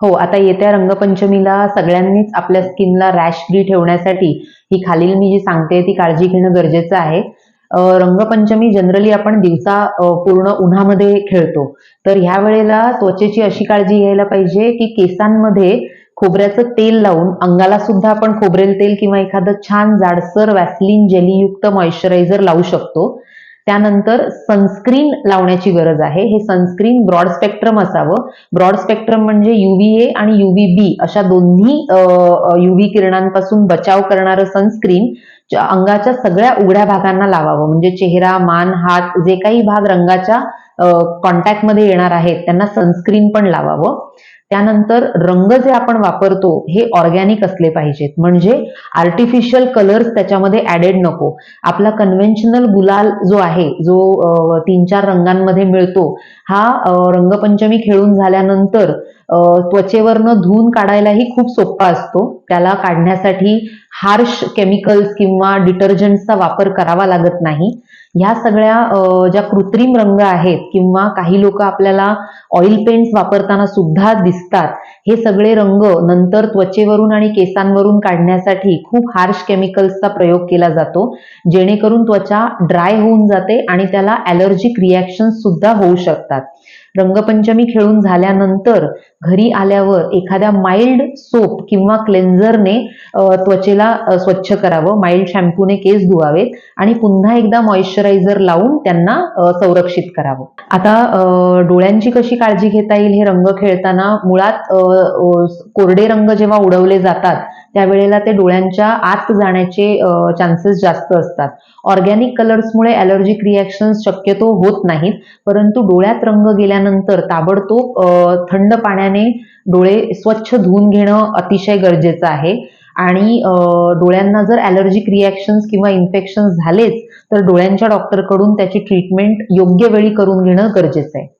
हो आता येत्या रंगपंचमीला सगळ्यांनीच आपल्या स्किनला रॅश फ्री ठेवण्यासाठी ही खालील मी जी सांगते ती काळजी घेणं गरजेचं आहे. रंगपंचमी जनरली आपण दिवसा पूर्ण उन्हामध्ये खेळतो. तर ह्या वेळेला त्वचेची अशी काळजी घ्यायला पाहिजे की केसांमध्ये खोबऱ्याचं तेल लावून अंगाला सुद्धा आपण खोबरेल तेल किंवा एखादं छान जाडसर वॅसलिन जेलीयुक्त मॉइश्चरायझर लावू शकतो. त्यानंतर सनस्क्रीन लावण्याची गरज आहे. हे सनस्क्रीन ब्रॉड स्पेक्ट्रम असावं. ब्रॉड स्पेक्ट्रम म्हणजे युव्ही ए आणि युव्ही बी अशा दोन्ही युव्ही किरणांपासून बचाव करणारं सनस्क्रीन अंगाच्या सगळ्या उघड्या भागांना लावावं. म्हणजे चेहरा मान हात जे काही भाग रंगाच्या कॉन्टॅक्टमध्ये येणार आहेत त्यांना सनस्क्रीन पण लावावं. त्यानंतर रंग जे आपण वापरतो हे ऑर्गॅनिक असले पाहिजेत. म्हणजे आर्टिफिशियल कलर्स त्याच्यामध्ये ऍडेड नको. आपला कन्व्हेन्शनल गुलाल जो आहे जो तीन चार रंगांमध्ये मिळतो हा रंगपंचमी खेळून झाल्यानंतर त्वचेवरनं धुवून काढायलाही खूप सोपा असतो. त्याला काढण्यासाठी हार्श केमिकल्स किंवा डिटर्जंटचा वापर करावा लागत नाही. ह्या सगळ्या ज्या कृत्रिम रंग आहेत किंवा काही लोक आपल्याला ऑइल पेंट्स वापरताना सुद्धा दिसतात हे सगळे रंग नंतर त्वचेवरून आणि केसांवरून काढण्यासाठी खूप हार्श केमिकल्सचा प्रयोग केला जातो. जेणेकरून त्वचा ड्राय होऊन जाते आणि त्याला ॲलर्जिक रिॲक्शन सुद्धा होऊ शकतात. रंगपंचमी खेळून झाल्यानंतर घरी आल्यावर एखाद्या माइल्ड सोप किंवा क्लेन्झरने त्वचेला स्वच्छ करावं माइल्ड शॅम्पूने केस धुवावेत आणि पुन्हा एकदा मॉइश्चरायझर लावून त्यांना संरक्षित करावं. आता डोळ्यांची कशी काळजी घेता येईल हे रंग खेळताना मुळात कोरडे रंग जेव्हा उडवले जातात त्यावेळेला ते डोळ्यांच्या आत जाण्याचे चान्सेस जास्त असतात. ऑर्गॅनिक कलर्समुळे ॲलर्जिक रिॲक्शन शक्यतो होत नाहीत परंतु डोळ्यात रंग गेल्यानंतर ताबडतोब थंड पाण्याने डोळे स्वच्छ धुवून घेणं अतिशय गरजेचं आहे. आणि डोळ्यांना जर ॲलर्जिक रिॲक्शन्स किंवा इन्फेक्शन झालेच तर डोळ्यांच्या डॉक्टरकडून त्याची ट्रीटमेंट योग्य वेळी करून घेणं गरजेचं आहे.